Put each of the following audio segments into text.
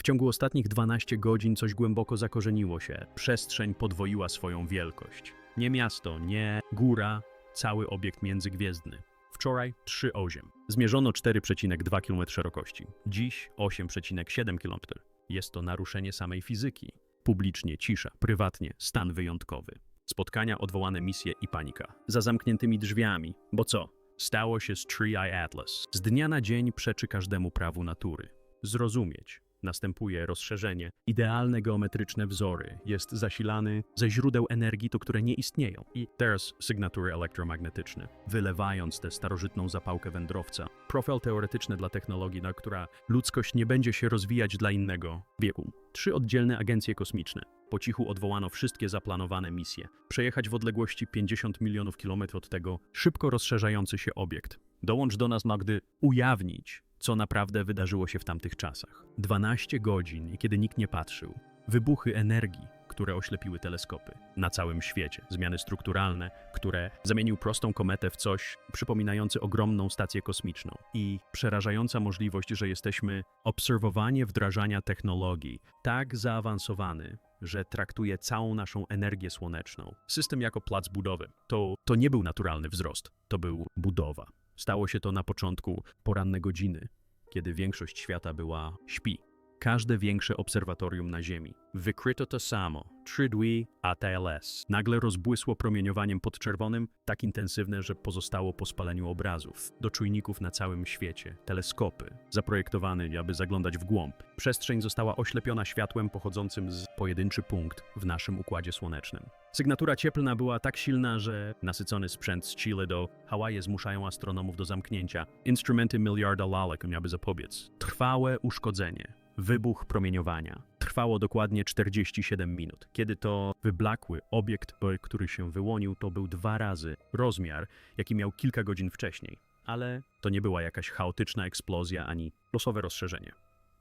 W ciągu ostatnich 12 godzin coś głęboko zakorzeniło się. Przestrzeń podwoiła swoją wielkość. Nie miasto, nie góra, cały obiekt międzygwiezdny. Wczoraj 3,8. Zmierzono 4,2 km szerokości. Dziś 8,7 km. Jest to naruszenie samej fizyki. Publicznie cisza, prywatnie stan wyjątkowy. Spotkania, odwołane misje i panika. Za zamkniętymi drzwiami. Bo co? Stało się z Tree Eye Atlas. Z dnia na dzień przeczy każdemu prawu natury. Zrozumieć. Następuje rozszerzenie. Idealne geometryczne wzory. Jest zasilany ze źródeł energii, to które nie istnieją. I teraz sygnatury elektromagnetyczne. Wylewając tę starożytną zapałkę wędrowca. Profil teoretyczny dla technologii, na która ludzkość nie będzie się rozwijać dla innego wieku. Trzy oddzielne agencje kosmiczne. Po cichu odwołano wszystkie zaplanowane misje. Przejechać w odległości 50 milionów kilometrów od tego szybko rozszerzający się obiekt. Dołącz do nas, Magdy, ujawnić, co naprawdę wydarzyło się w tamtych czasach. 12 godzin kiedy nikt nie patrzył. Wybuchy energii, które oślepiły teleskopy na całym świecie. Zmiany strukturalne, które zamienił prostą kometę w coś przypominające ogromną stację kosmiczną. I przerażająca możliwość, że jesteśmy obserwowanie wdrażania technologii tak zaawansowany, że traktuje całą naszą energię słoneczną. System jako plac budowy. To, to nie był naturalny wzrost, to był budowa. Stało się to na początku poranne godziny, kiedy większość świata była śpi. Każde większe obserwatorium na Ziemi. Wykryto to samo. Tridwi ATLS. Nagle rozbłysło promieniowaniem podczerwonym, tak intensywne, że pozostało po spaleniu obrazów. Do czujników na całym świecie. Teleskopy. Zaprojektowane, aby zaglądać w głąb. Przestrzeń została oślepiona światłem pochodzącym z pojedynczy punkt w naszym Układzie Słonecznym. Sygnatura cieplna była tak silna, że nasycony sprzęt z Chile do Hawaje zmuszają astronomów do zamknięcia. Instrumenty miliarda lalek, aby zapobiec. Trwałe uszkodzenie. Wybuch promieniowania. Trwało dokładnie 47 minut. Kiedy to wyblakły obiekt, który się wyłonił, to był dwa razy rozmiar, jaki miał kilka godzin wcześniej. Ale to nie była jakaś chaotyczna eksplozja ani losowe rozszerzenie.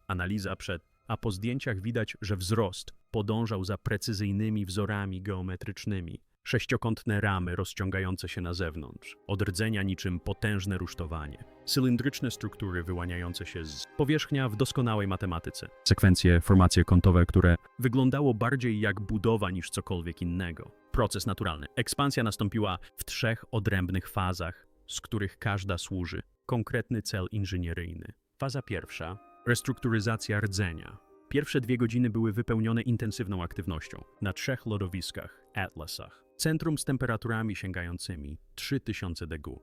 Analiza przed, a po zdjęciach widać, że wzrost podążał za precyzyjnymi wzorami geometrycznymi. Sześciokątne ramy rozciągające się na zewnątrz, od rdzenia niczym potężne rusztowanie, cylindryczne struktury wyłaniające się z powierzchnia w doskonałej matematyce, sekwencje, formacje kątowe, które wyglądało bardziej jak budowa niż cokolwiek innego. Proces naturalny. Ekspansja nastąpiła w trzech odrębnych fazach, z których każda służy konkretny cel inżynieryjny. Faza pierwsza restrukturyzacja rdzenia. Pierwsze dwie godziny były wypełnione intensywną aktywnością na trzech lodowiskach, Atlasach. Centrum z temperaturami sięgającymi 3000 degu.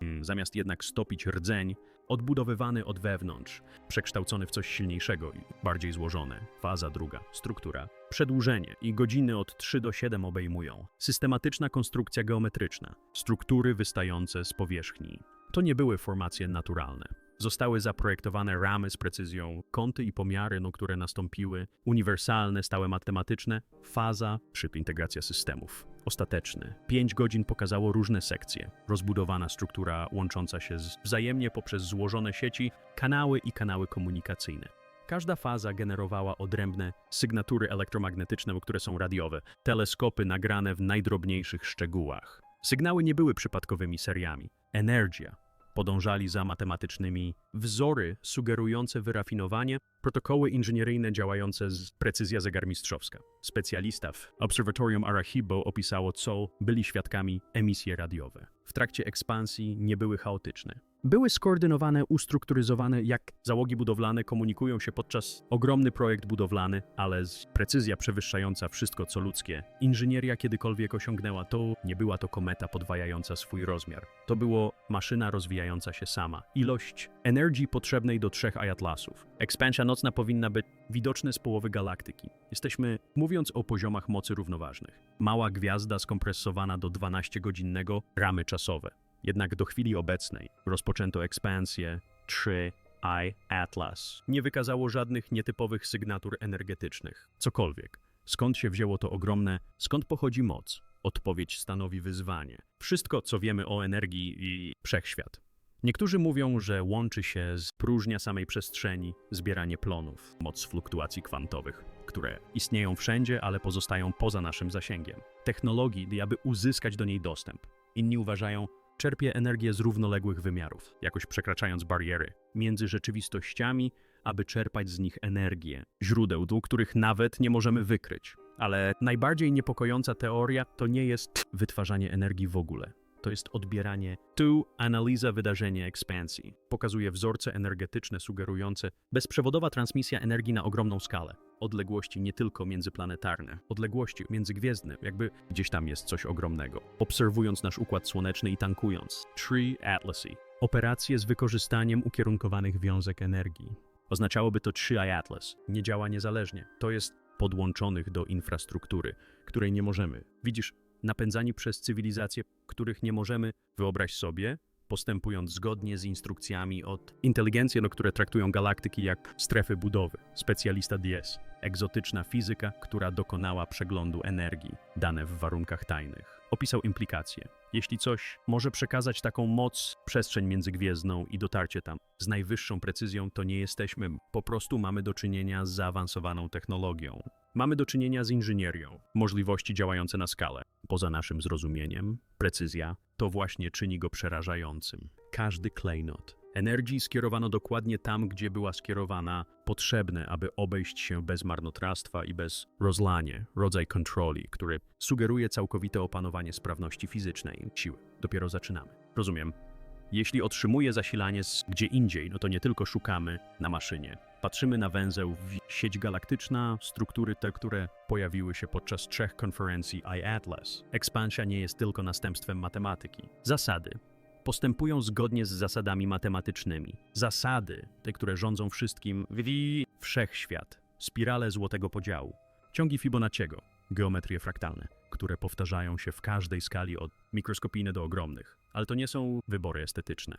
Hmm, Zamiast jednak stopić rdzeń, odbudowywany od wewnątrz, przekształcony w coś silniejszego i bardziej złożone. Faza druga, struktura. Przedłużenie i godziny od 3 do 7 obejmują. Systematyczna konstrukcja geometryczna, struktury wystające z powierzchni. To nie były formacje naturalne. Zostały zaprojektowane ramy z precyzją, kąty i pomiary, no, które nastąpiły, uniwersalne, stałe matematyczne, faza, szyb integracja systemów. Ostateczny. Pięć godzin pokazało różne sekcje, rozbudowana struktura łącząca się z, wzajemnie poprzez złożone sieci, kanały i kanały komunikacyjne. Każda faza generowała odrębne sygnatury elektromagnetyczne, które są radiowe, teleskopy nagrane w najdrobniejszych szczegółach. Sygnały nie były przypadkowymi seriami. Energia, podążali za matematycznymi wzory sugerujące wyrafinowanie, protokoły inżynieryjne działające z precyzja zegarmistrzowska. Specjalista w Obserwatorium Arachibo opisało, co byli świadkami emisje radiowe. W trakcie ekspansji nie były chaotyczne. Były skoordynowane, ustrukturyzowane, jak załogi budowlane komunikują się podczas ogromny projekt budowlany, ale z precyzja przewyższająca wszystko, co ludzkie. Inżynieria kiedykolwiek osiągnęła to, nie była to kometa podwajająca swój rozmiar. To było maszyna rozwijająca się sama. Ilość energii potrzebnej do trzech ajatlasów. Ekspansja nocna powinna być widoczna z połowy galaktyki. Jesteśmy, mówiąc o poziomach mocy równoważnych. Mała gwiazda skompresowana do 12-godzinnego ramy czasowe. Jednak do chwili obecnej rozpoczęto ekspansję 3i Atlas. Nie wykazało żadnych nietypowych sygnatur energetycznych. Cokolwiek. Skąd się wzięło to ogromne, skąd pochodzi moc? Odpowiedź stanowi wyzwanie. Wszystko, co wiemy o energii i wszechświat. Niektórzy mówią, że łączy się z próżnia samej przestrzeni, zbieranie plonów, moc fluktuacji kwantowych, które istnieją wszędzie, ale pozostają poza naszym zasięgiem. Technologii, aby uzyskać do niej dostęp. Inni uważają, czerpie energię z równoległych wymiarów, jakoś przekraczając bariery między rzeczywistościami, aby czerpać z nich energię, źródeł, do których nawet nie możemy wykryć. Ale najbardziej niepokojąca teoria to nie jest wytwarzanie energii w ogóle. To jest odbieranie. Tu analiza wydarzenia ekspansji. Pokazuje wzorce energetyczne sugerujące bezprzewodowa transmisja energii na ogromną skalę. Odległości nie tylko międzyplanetarne, odległości międzygwiezdne, jakby gdzieś tam jest coś ogromnego. Obserwując nasz układ słoneczny i tankując Tree Atlasy. Operacje z wykorzystaniem ukierunkowanych wiązek energii. Oznaczałoby to 3 Atlas. Nie działa niezależnie. To jest podłączonych do infrastruktury, której nie możemy. Widzisz, napędzani przez cywilizacje, których nie możemy, wyobraź sobie, postępując zgodnie z instrukcjami od inteligencje, no, które traktują galaktyki jak strefy budowy, specjalista DS, egzotyczna fizyka, która dokonała przeglądu energii, dane w warunkach tajnych. Opisał implikacje. Jeśli coś może przekazać taką moc, przestrzeń międzygwiezdną i dotarcie tam z najwyższą precyzją, to nie jesteśmy, po prostu mamy do czynienia z zaawansowaną technologią. Mamy do czynienia z inżynierią, możliwości działające na skalę. Poza naszym zrozumieniem, precyzja to właśnie czyni go przerażającym. Każdy klejnot energii skierowano dokładnie tam, gdzie była skierowana, potrzebne, aby obejść się bez marnotrawstwa i bez rozlanie, rodzaj kontroli, który sugeruje całkowite opanowanie sprawności fizycznej siły. Dopiero zaczynamy. Rozumiem. Jeśli otrzymuję zasilanie z gdzie indziej, no to nie tylko szukamy na maszynie. Patrzymy na węzeł sieć galaktyczna, struktury te, które pojawiły się podczas trzech konferencji iAtlas. Ekspansja nie jest tylko następstwem matematyki. Zasady postępują zgodnie z zasadami matematycznymi. Zasady, te, które rządzą wszystkim w wszechświat, spirale złotego podziału, ciągi Fibonacciego, geometrie fraktalne, które powtarzają się w każdej skali od mikroskopijnych do ogromnych. Ale to nie są wybory estetyczne.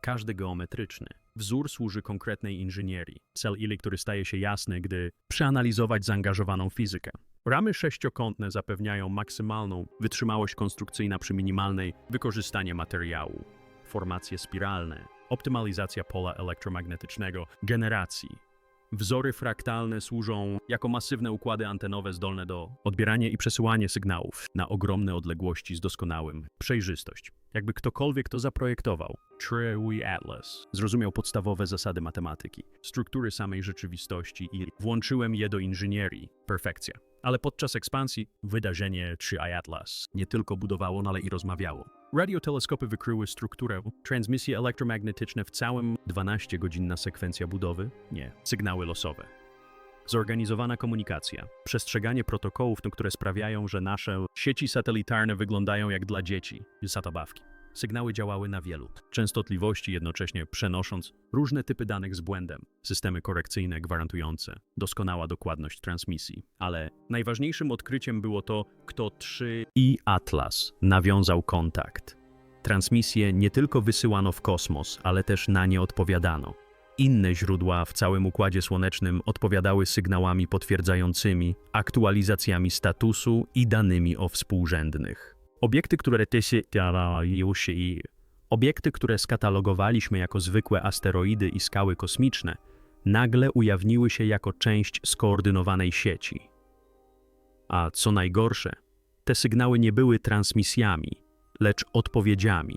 Każdy geometryczny wzór służy konkretnej inżynierii, cel ili który staje się jasny, gdy przeanalizować zaangażowaną fizykę. Ramy sześciokątne zapewniają maksymalną wytrzymałość konstrukcyjna przy minimalnej wykorzystanie materiału. Formacje spiralne, optymalizacja pola elektromagnetycznego, generacji. Wzory fraktalne służą jako masywne układy antenowe zdolne do odbierania i przesyłania sygnałów na ogromne odległości z doskonałym przejrzystość. Jakby ktokolwiek to zaprojektował, Tree Atlas zrozumiał podstawowe zasady matematyki, struktury samej rzeczywistości i włączyłem je do inżynierii. Perfekcja. Ale podczas ekspansji wydarzenie 3 Atlas nie tylko budowało, no ale i rozmawiało. Radioteleskopy wykryły strukturę, transmisje elektromagnetyczne w całym 12 godzinna sekwencja budowy? Nie. Sygnały losowe. Zorganizowana komunikacja, przestrzeganie protokołów, które sprawiają, że nasze sieci satelitarne wyglądają jak dla dzieci, satobawki. Sygnały działały na wielu częstotliwości, jednocześnie przenosząc różne typy danych z błędem. Systemy korekcyjne gwarantujące doskonała dokładność transmisji. Ale najważniejszym odkryciem było to, kto 3 i Atlas nawiązał kontakt. Transmisje nie tylko wysyłano w kosmos, ale też na nie odpowiadano. Inne źródła w całym Układzie Słonecznym odpowiadały sygnałami potwierdzającymi, aktualizacjami statusu i danymi o współrzędnych. Obiekty, które już i obiekty, które skatalogowaliśmy jako zwykłe asteroidy i skały kosmiczne, nagle ujawniły się jako część skoordynowanej sieci. A co najgorsze, te sygnały nie były transmisjami, lecz odpowiedziami.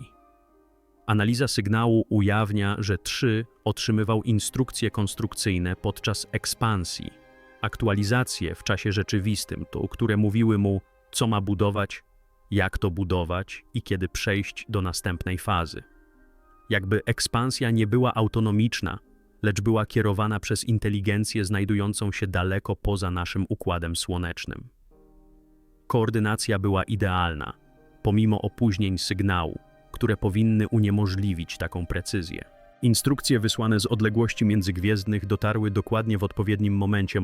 Analiza sygnału ujawnia, że 3 otrzymywał instrukcje konstrukcyjne podczas ekspansji, aktualizacje w czasie rzeczywistym, to które mówiły mu, co ma budować, jak to budować i kiedy przejść do następnej fazy. Jakby ekspansja nie była autonomiczna, lecz była kierowana przez inteligencję znajdującą się daleko poza naszym układem słonecznym. Koordynacja była idealna, pomimo opóźnień sygnału, które powinny uniemożliwić taką precyzję. Instrukcje wysłane z odległości międzygwiezdnych dotarły dokładnie w odpowiednim momencie,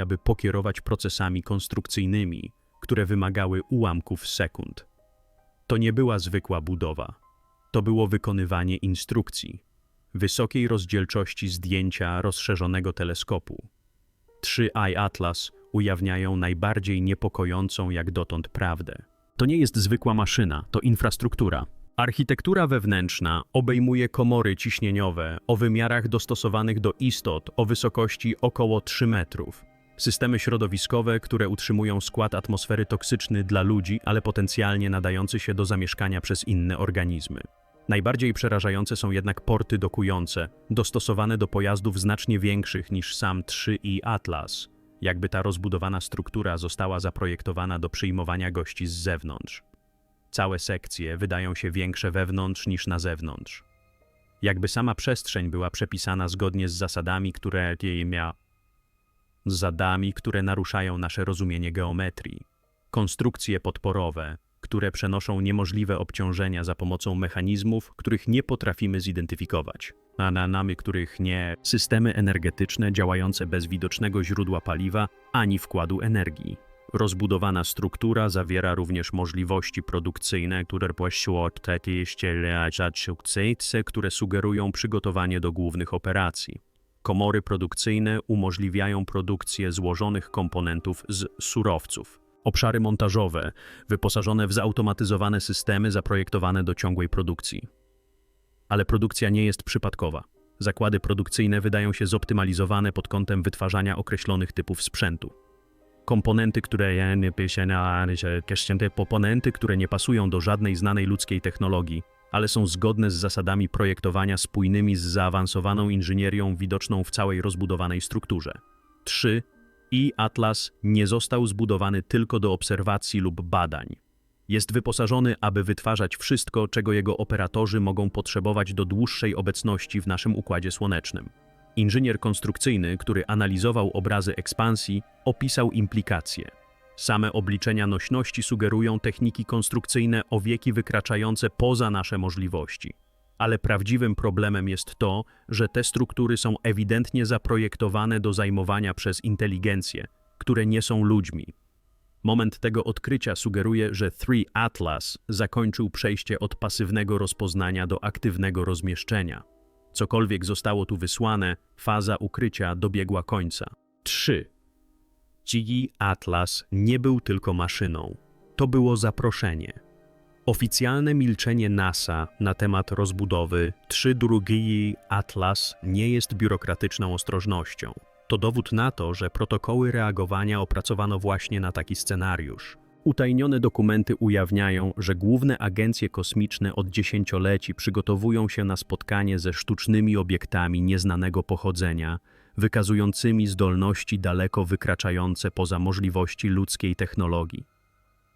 aby pokierować procesami konstrukcyjnymi, które wymagały ułamków sekund. To nie była zwykła budowa. To było wykonywanie instrukcji, wysokiej rozdzielczości zdjęcia rozszerzonego teleskopu. 3i Atlas ujawniają najbardziej niepokojącą jak dotąd prawdę. To nie jest zwykła maszyna, to infrastruktura. Architektura wewnętrzna obejmuje komory ciśnieniowe o wymiarach dostosowanych do istot o wysokości około 3 metrów. Systemy środowiskowe, które utrzymują skład atmosfery toksyczny dla ludzi, ale potencjalnie nadający się do zamieszkania przez inne organizmy. Najbardziej przerażające są jednak porty dokujące, dostosowane do pojazdów znacznie większych niż sam 3i Atlas, jakby ta rozbudowana struktura została zaprojektowana do przyjmowania gości z zewnątrz. Całe sekcje wydają się większe wewnątrz niż na zewnątrz. Jakby sama przestrzeń była przepisana zgodnie z zasadami, które jej mia... z zadami, które naruszają nasze rozumienie geometrii. Konstrukcje podporowe, które przenoszą niemożliwe obciążenia za pomocą mechanizmów, których nie potrafimy zidentyfikować, a na namy których nie systemy energetyczne działające bez widocznego źródła paliwa ani wkładu energii. Rozbudowana struktura zawiera również możliwości produkcyjne, które posiadają które sugerują przygotowanie do głównych operacji. Komory produkcyjne umożliwiają produkcję złożonych komponentów z surowców. Obszary montażowe, wyposażone w zautomatyzowane systemy zaprojektowane do ciągłej produkcji. Ale produkcja nie jest przypadkowa. Zakłady produkcyjne wydają się zoptymalizowane pod kątem wytwarzania określonych typów sprzętu. Komponenty, które komponenty, które nie pasują do żadnej znanej ludzkiej technologii, ale są zgodne z zasadami projektowania spójnymi z zaawansowaną inżynierią widoczną w całej rozbudowanej strukturze. 3 i Atlas nie został zbudowany tylko do obserwacji lub badań. Jest wyposażony, aby wytwarzać wszystko, czego jego operatorzy mogą potrzebować do dłuższej obecności w naszym układzie słonecznym. Inżynier konstrukcyjny, który analizował obrazy ekspansji, opisał implikacje. Same obliczenia nośności sugerują techniki konstrukcyjne o wieki wykraczające poza nasze możliwości ale prawdziwym problemem jest to, że te struktury są ewidentnie zaprojektowane do zajmowania przez inteligencje, które nie są ludźmi. Moment tego odkrycia sugeruje, że 3 Atlas zakończył przejście od pasywnego rozpoznania do aktywnego rozmieszczenia. Cokolwiek zostało tu wysłane, faza ukrycia dobiegła końca. 3. GE Atlas nie był tylko maszyną. To było zaproszenie. Oficjalne milczenie NASA na temat rozbudowy 3 drugiej Atlas nie jest biurokratyczną ostrożnością. To dowód na to, że protokoły reagowania opracowano właśnie na taki scenariusz. Utajnione dokumenty ujawniają, że główne agencje kosmiczne od dziesięcioleci przygotowują się na spotkanie ze sztucznymi obiektami nieznanego pochodzenia, wykazującymi zdolności daleko wykraczające poza możliwości ludzkiej technologii.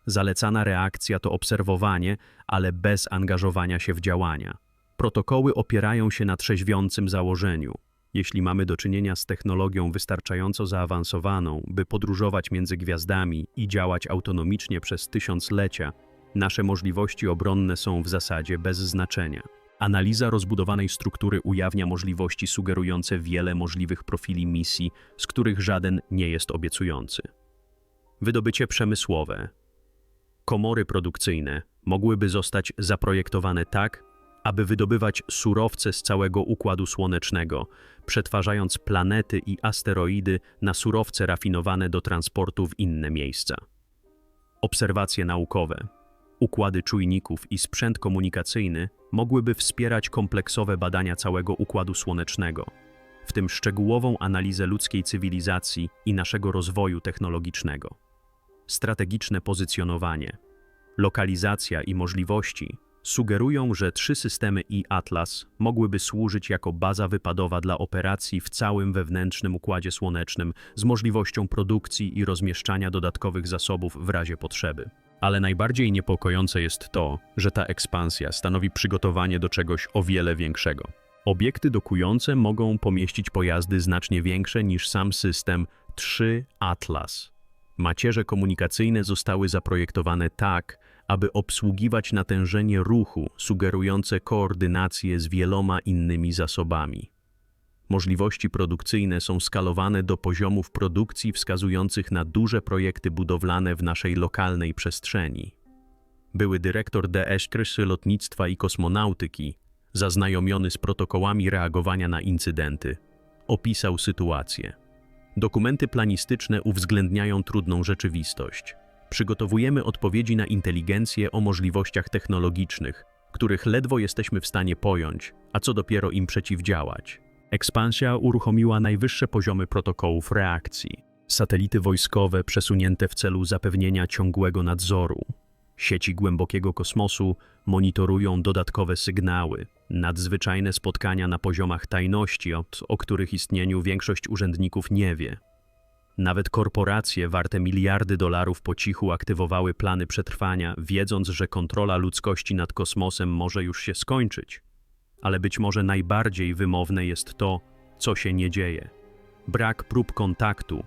Zalecana reakcja to obserwowanie, ale bez angażowania się w działania. Protokoły opierają się na trzeźwiącym założeniu. Jeśli mamy do czynienia z technologią wystarczająco zaawansowaną, by podróżować między gwiazdami i działać autonomicznie przez tysiąclecia, nasze możliwości obronne są w zasadzie bez znaczenia. Analiza rozbudowanej struktury ujawnia możliwości sugerujące wiele możliwych profili misji, z których żaden nie jest obiecujący. Wydobycie przemysłowe, komory produkcyjne mogłyby zostać zaprojektowane tak, aby wydobywać surowce z całego układu słonecznego, przetwarzając planety i asteroidy na surowce rafinowane do transportu w inne miejsca. Obserwacje naukowe, układy czujników i sprzęt komunikacyjny mogłyby wspierać kompleksowe badania całego układu słonecznego, w tym szczegółową analizę ludzkiej cywilizacji i naszego rozwoju technologicznego strategiczne pozycjonowanie, lokalizacja i możliwości sugerują, że trzy systemy i Atlas mogłyby służyć jako baza wypadowa dla operacji w całym wewnętrznym układzie słonecznym z możliwością produkcji i rozmieszczania dodatkowych zasobów w razie potrzeby. Ale najbardziej niepokojące jest to, że ta ekspansja stanowi przygotowanie do czegoś o wiele większego. Obiekty dokujące mogą pomieścić pojazdy znacznie większe niż sam system 3 Atlas. Macierze komunikacyjne zostały zaprojektowane tak, aby obsługiwać natężenie ruchu sugerujące koordynację z wieloma innymi zasobami. Możliwości produkcyjne są skalowane do poziomów produkcji wskazujących na duże projekty budowlane w naszej lokalnej przestrzeni. Były dyrektor DSKRS Lotnictwa i Kosmonautyki, zaznajomiony z protokołami reagowania na incydenty, opisał sytuację. Dokumenty planistyczne uwzględniają trudną rzeczywistość. Przygotowujemy odpowiedzi na inteligencję o możliwościach technologicznych, których ledwo jesteśmy w stanie pojąć, a co dopiero im przeciwdziałać. Ekspansja uruchomiła najwyższe poziomy protokołów reakcji. satelity wojskowe przesunięte w celu zapewnienia ciągłego nadzoru. Sieci głębokiego kosmosu monitorują dodatkowe sygnały, nadzwyczajne spotkania na poziomach tajności, o, o których istnieniu większość urzędników nie wie. Nawet korporacje warte miliardy dolarów po cichu aktywowały plany przetrwania, wiedząc, że kontrola ludzkości nad kosmosem może już się skończyć. Ale być może najbardziej wymowne jest to, co się nie dzieje. Brak prób kontaktu,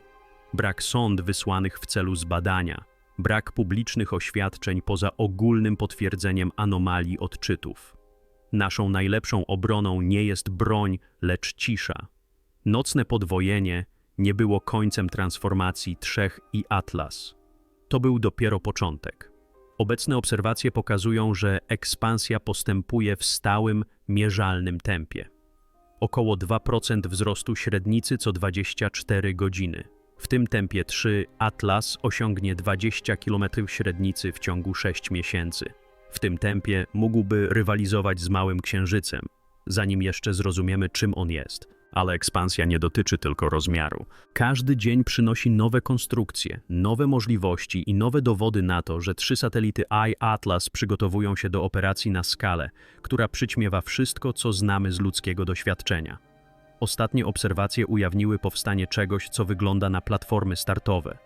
brak sąd wysłanych w celu zbadania, brak publicznych oświadczeń poza ogólnym potwierdzeniem anomalii odczytów. Naszą najlepszą obroną nie jest broń, lecz cisza. Nocne podwojenie nie było końcem transformacji Trzech i Atlas. To był dopiero początek. Obecne obserwacje pokazują, że ekspansja postępuje w stałym, mierzalnym tempie. Około 2% wzrostu średnicy co 24 godziny. W tym tempie 3 Atlas osiągnie 20 km średnicy w ciągu 6 miesięcy. W tym tempie mógłby rywalizować z Małym Księżycem, zanim jeszcze zrozumiemy, czym on jest. Ale ekspansja nie dotyczy tylko rozmiaru. Każdy dzień przynosi nowe konstrukcje, nowe możliwości i nowe dowody na to, że trzy satelity I-Atlas przygotowują się do operacji na skalę, która przyćmiewa wszystko, co znamy z ludzkiego doświadczenia. Ostatnie obserwacje ujawniły powstanie czegoś, co wygląda na platformy startowe.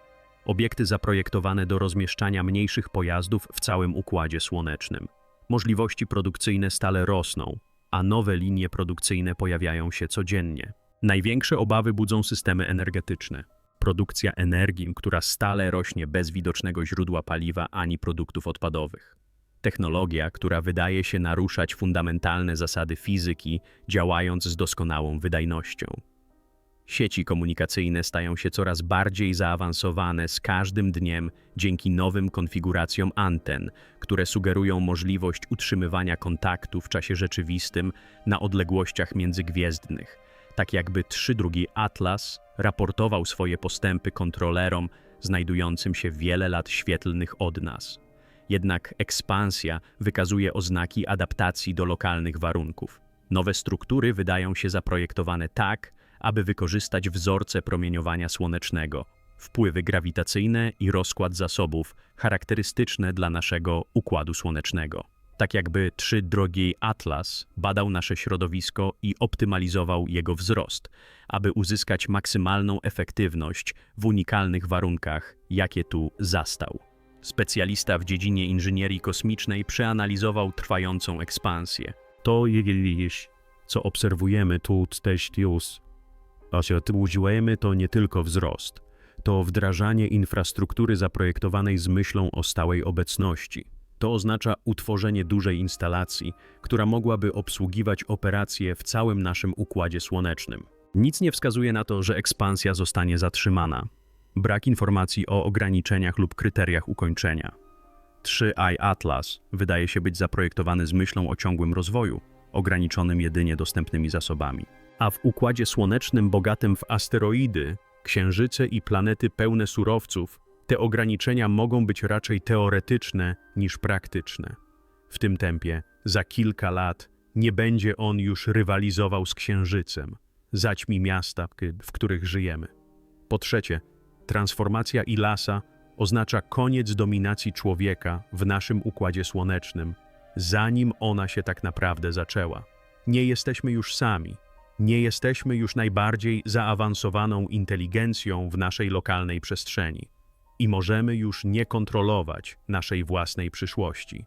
Obiekty zaprojektowane do rozmieszczania mniejszych pojazdów w całym układzie słonecznym. Możliwości produkcyjne stale rosną, a nowe linie produkcyjne pojawiają się codziennie. Największe obawy budzą systemy energetyczne. Produkcja energii, która stale rośnie bez widocznego źródła paliwa ani produktów odpadowych. Technologia, która wydaje się naruszać fundamentalne zasady fizyki, działając z doskonałą wydajnością. Sieci komunikacyjne stają się coraz bardziej zaawansowane z każdym dniem dzięki nowym konfiguracjom anten, które sugerują możliwość utrzymywania kontaktu w czasie rzeczywistym na odległościach międzygwiezdnych, tak jakby trzy drugi Atlas raportował swoje postępy kontrolerom znajdującym się wiele lat świetlnych od nas. Jednak ekspansja wykazuje oznaki adaptacji do lokalnych warunków. Nowe struktury wydają się zaprojektowane tak, aby wykorzystać wzorce promieniowania słonecznego, wpływy grawitacyjne i rozkład zasobów charakterystyczne dla naszego układu słonecznego. Tak jakby trzy drogi Atlas badał nasze środowisko i optymalizował jego wzrost, aby uzyskać maksymalną efektywność w unikalnych warunkach, jakie tu zastał. Specjalista w dziedzinie inżynierii kosmicznej przeanalizował trwającą ekspansję. To jest, co obserwujemy tu też już. A się odbudziłem, to nie tylko wzrost. To wdrażanie infrastruktury zaprojektowanej z myślą o stałej obecności. To oznacza utworzenie dużej instalacji, która mogłaby obsługiwać operacje w całym naszym układzie słonecznym. Nic nie wskazuje na to, że ekspansja zostanie zatrzymana. Brak informacji o ograniczeniach lub kryteriach ukończenia. 3i Atlas wydaje się być zaprojektowany z myślą o ciągłym rozwoju, ograniczonym jedynie dostępnymi zasobami. A w układzie słonecznym bogatym w asteroidy, księżyce i planety pełne surowców, te ograniczenia mogą być raczej teoretyczne niż praktyczne. W tym tempie, za kilka lat, nie będzie on już rywalizował z księżycem, zaćmi miasta, w których żyjemy. Po trzecie, transformacja Ilasa oznacza koniec dominacji człowieka w naszym układzie słonecznym, zanim ona się tak naprawdę zaczęła. Nie jesteśmy już sami. Nie jesteśmy już najbardziej zaawansowaną inteligencją w naszej lokalnej przestrzeni i możemy już nie kontrolować naszej własnej przyszłości.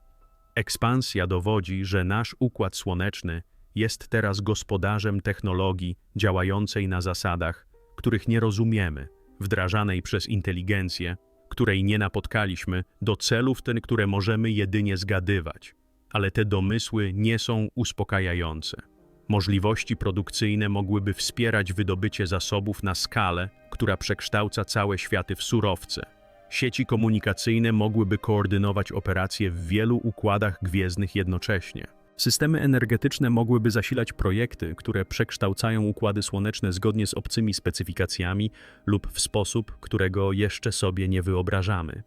Ekspansja dowodzi, że nasz układ słoneczny jest teraz gospodarzem technologii działającej na zasadach, których nie rozumiemy, wdrażanej przez inteligencję, której nie napotkaliśmy, do celów ten, które możemy jedynie zgadywać. Ale te domysły nie są uspokajające. Możliwości produkcyjne mogłyby wspierać wydobycie zasobów na skalę, która przekształca całe światy w surowce. Sieci komunikacyjne mogłyby koordynować operacje w wielu układach gwiezdnych jednocześnie. Systemy energetyczne mogłyby zasilać projekty, które przekształcają układy słoneczne zgodnie z obcymi specyfikacjami lub w sposób, którego jeszcze sobie nie wyobrażamy.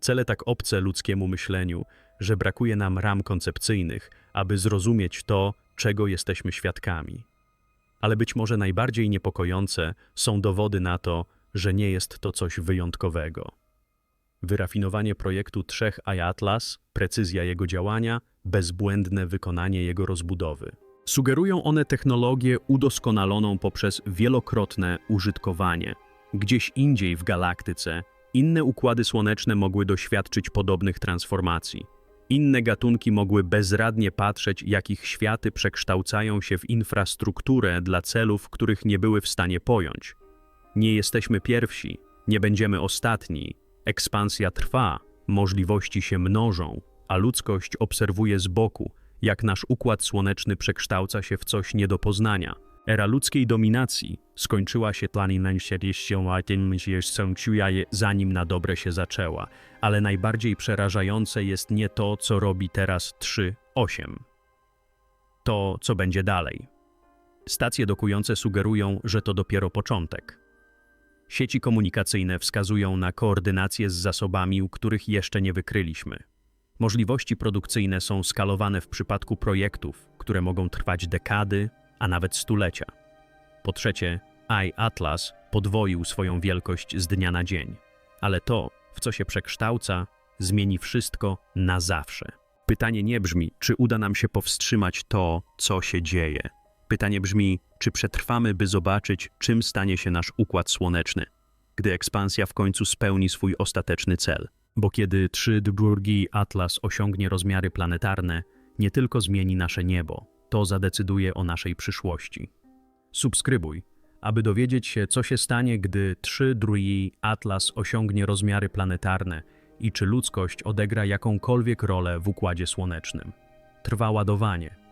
Cele tak obce ludzkiemu myśleniu, że brakuje nam ram koncepcyjnych, aby zrozumieć to, czego jesteśmy świadkami. Ale być może najbardziej niepokojące są dowody na to, że nie jest to coś wyjątkowego. Wyrafinowanie projektu trzech Eye Atlas, precyzja jego działania, bezbłędne wykonanie jego rozbudowy. Sugerują one technologię udoskonaloną poprzez wielokrotne użytkowanie. Gdzieś indziej w galaktyce inne układy słoneczne mogły doświadczyć podobnych transformacji. Inne gatunki mogły bezradnie patrzeć, jak ich światy przekształcają się w infrastrukturę dla celów, których nie były w stanie pojąć. Nie jesteśmy pierwsi, nie będziemy ostatni. Ekspansja trwa, możliwości się mnożą, a ludzkość obserwuje z boku, jak nasz układ słoneczny przekształca się w coś nie do poznania. Era ludzkiej dominacji skończyła się zanim na dobre się zaczęła, ale najbardziej przerażające jest nie to, co robi teraz 3.8. To, co będzie dalej. Stacje dokujące sugerują, że to dopiero początek. Sieci komunikacyjne wskazują na koordynację z zasobami, których jeszcze nie wykryliśmy. Możliwości produkcyjne są skalowane w przypadku projektów, które mogą trwać dekady, a nawet stulecia. Po trzecie, iAtlas podwoił swoją wielkość z dnia na dzień, ale to, w co się przekształca, zmieni wszystko na zawsze. Pytanie nie brzmi, czy uda nam się powstrzymać to, co się dzieje. Pytanie brzmi, czy przetrwamy, by zobaczyć, czym stanie się nasz układ słoneczny, gdy ekspansja w końcu spełni swój ostateczny cel. Bo kiedy trzy drugi Atlas osiągnie rozmiary planetarne, nie tylko zmieni nasze niebo, to zadecyduje o naszej przyszłości. Subskrybuj, aby dowiedzieć się, co się stanie, gdy trzy drugi Atlas osiągnie rozmiary planetarne i czy ludzkość odegra jakąkolwiek rolę w układzie słonecznym. Trwa ładowanie –